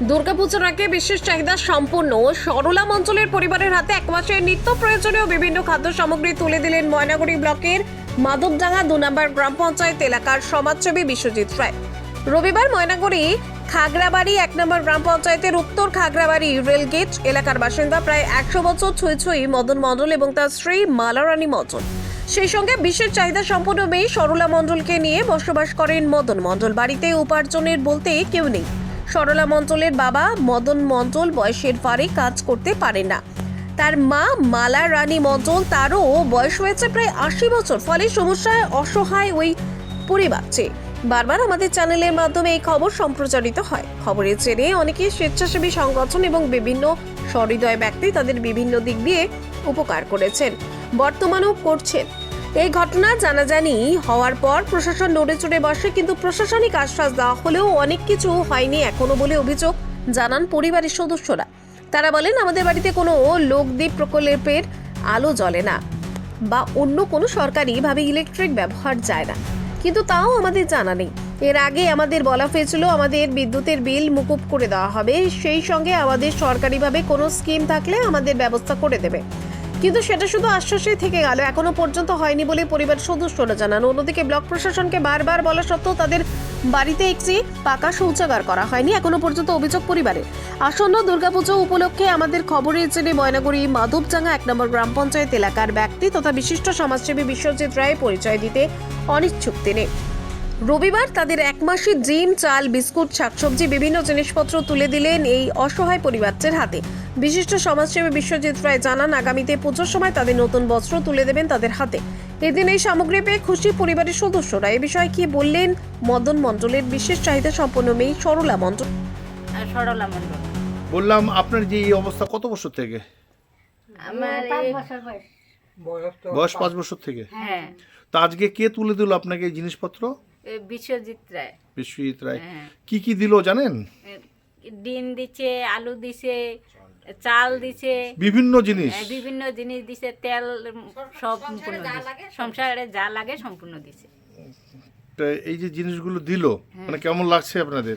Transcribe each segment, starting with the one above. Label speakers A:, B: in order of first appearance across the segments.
A: দুর্গাপুজোর আগে বিশেষ চাহিদা সম্পূর্ণ সরলাম অঞ্চলের পরিবারের হাতে এক মাসের নিত্য প্রয়োজনীয় বিভিন্ন খাদ্য সামগ্রী তুলে দিলেন ময়নাগুড়ি ব্লকের মাধবডাঙ্গা দু নম্বর গ্রাম পঞ্চায়েত এলাকার সমাজসেবী বিশ্বজিৎ রায়। রবিবার ময়নাগুড়ি খাগড়াবাড়ি এক নম্বর গ্রাম পঞ্চায়েতের উত্তর খাগড়াবাড়ি রেলগেট এলাকার বাসিন্দা প্রায় একশো বছর ছুঁই ছুঁই মদন মণ্ডল এবং তার স্ত্রী মালারানী মণ্ডল। সেই সঙ্গে বিশেষ চাহিদা সম্পন্ন মেয়ে সরলা মণ্ডলকে নিয়ে বসবাস করেন মদন মণ্ডল। বাড়িতে উপার্জনের বলতে কেউ নেই। সরলা মণ্ডলের বাবা মদন মণ্ডল বয়সের ফারে কাজ করতে পারে না। তার মা মালা রানী মণ্ডল তারও বয়স হয়েছে প্রায় আশি বছর, ফলে সমস্যায় অসহায় ওই পরিবারছে বারবার আমাদের চ্যানেলের মাধ্যমে এই খবর সম্প্রচারিত হয়। খবরের জেরে অনেকে স্বেচ্ছাসেবী সংগঠন এবং বিভিন্ন সহৃদয় ব্যক্তি তাদের বিভিন্ন দিক দিয়ে উপকার করেছেন। বর্তমানেও করছেন। এই ঘটনা জানাজানি হওয়ার পর প্রশাসন নড়ে চড়ে বসে, কিন্তু প্রশাসনিক আশ্বাস দেওয়া হলেও অনেক কিছু হয়নি এখনও বলে অভিযোগ জানান পরিবারের সদস্যরা। তারা বলেন, আমাদের বাড়িতে কোনো লোকদ্বীপ প্রকল্পের আলো জ্বলে না বা অন্য কোনো সরকারিভাবে ইলেকট্রিক ব্যবহার যায় না। কিন্তু তাও আমাদের জানা নেই। এর আগে আমাদের বলা হয়েছিল, আমাদের বিদ্যুতের বিল মুকুব করে দেওয়া হবে। সেই সঙ্গে আমাদের সরকারিভাবে কোনো স্কিম থাকলে আমাদের ব্যবস্থা করে দেবে। কিন্তু সেটা শুধু আশ্বাসেই থেকে গেল। এখনও পর্যন্ত হয়নি বলে পরিবার সদস্যরা জানান। অন্যদিকে ব্লক প্রশাসনকে বারবার বলা সত্ত্বেও তাদের বাড়িতে একটি পাকা শৌচাগার করা হয়নি। এখনও পর্যন্ত অভিযোগ পরিবারে আসন্ন দুর্গাপুজো উপলক্ষে আমাদের খবরের জেনে ময়নাগুড়ি মাধবজাঙ্গা এক নম্বর গ্রাম পঞ্চায়েত এলাকার ব্যক্তি তথা বিশিষ্ট সমাজসেবী বিশ্বজিৎ রায় পরিচয় দিতে অনিচ্ছুক তিনি। রবিবার তাদের এক মাসের ডিম চাল বিস্কুট শাকসবজি বিভিন্ন জিনিসপত্র তুলে দিলেন এই অসহায় পরিবারটির হাতে। বিশিষ্ট সমাজসেবী বিশ্বজিৎ রায় জানান আগামীতে পুজোর সময় তাদের নতুন বস্ত্র তুলে দেবেন তাদের হাতে। এদিন এই সামগ্রী পেয়ে খুশি পরিবারের সদস্যরা। এ বিষয়ে কি বললেন মদন মণ্ডলের বিশেষ চাহিদা সম্পন্ন মেয়ে সরলা মণ্ডল?
B: আর সরলা মণ্ডল।
C: বললাম আপনার যে এই অবস্থা কত বছর থেকে?
B: আমার
C: বয়স পাঁচ বছর থেকে?
B: হ্যাঁ।
C: তা আজকে কে তুলে দিল আপনাকে এই জিনিসপত্র?
B: বিশ্বজিৎ রায়।
C: বিশ্বজিৎ রায়।
B: হ্যাঁ।
C: কি কি দিল জানেন?
B: ডিম দিছে আলু দিছে চাল দিছে।
C: বিভিন্ন জিনিস।
B: বিভিন্ন জিনিস দিছে তেল সব সম্পূর্ণ সংসারে যা লাগে সম্পূর্ণ দিছে।
C: এই যে জিনিসগুলো দিল মানে কেমন লাগছে আপনাদের?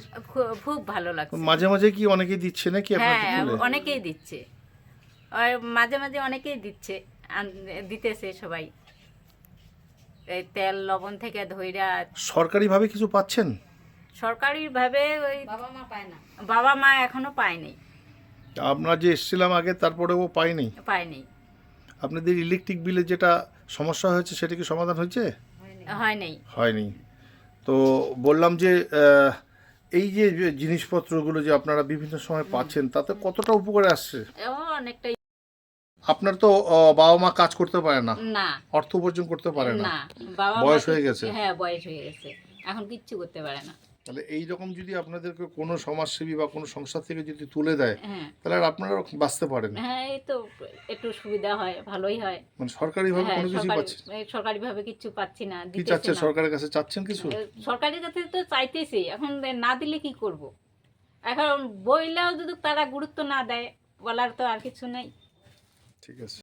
B: খুব ভালো লাগছে।
C: মাঝে মাঝে কি অনেকেই দিচ্ছে নাকি আপনাকে
B: হ্যাঁ অনেকেই দিচ্ছে। মাঝে মাঝে অনেকেই দিচ্ছে দিতেছে সবাই। এই তেল লবণ থেকে ধইরা
C: সরকারিভাবে কিছু পাচ্ছেন?
B: সরকারিভাবে ওই বাবা মা পায় না। বাবা মা এখনও পায়নি
C: আমরা যে এসেছিলাম আগে তারপরে ও পায়নি
B: পায়নি
C: আপনাদের ইলেকট্রিক বিলে যেটা সমস্যা হয়েছে সেটা কি সমাধান হয়েছে?
B: হয়নি।
C: হয়নি। তো বললাম যে আহ, এই যে যে জিনিসপত্রগুলো যে আপনারা বিভিন্ন সময় পাচ্ছেন তাতে কতটা উপকারে আসছে?
B: ও অনেকটাই।
C: আপনার তো বাবা মা কাজ করতে পারে না।
B: না।
C: অর্থ উপার্জন করতে পারে না।
B: বাবা
C: বয়স হয়ে গেছে।
B: হ্যাঁ বয়স হয়ে গেছে। এখন কিচ্ছু করতে পারে না।
C: তাহলে এই রকম যদি আপনাদেরকে কোনো সমাজসেবী বা কোনো সংস্থা থেকে যদি তুলে দেয়
B: হ্যাঁ।
C: তাহলে আর আপনারা বাঁচতে পারেন
B: হ্যাঁ এই তো একটু সুবিধা হয় ভালোই হয়।
C: মানে সরকারিভাবে
B: হ্যাঁ
C: কোনো কিছু পাচ্ছেন
B: কিচ্ছু পাচ্ছি না
C: কি
B: দিতেছে
C: চাচ্ছে
B: না।
C: সরকারের কাছে চাচ্ছেন কিছু?
B: সরকারের কাছে তো চাইতেছি। এখন না দিলে কি করব? এখন বইলেও যদি তারা গুরুত্ব না দেয় বলার তো আর কিছু নেই।
C: ঠিক আছে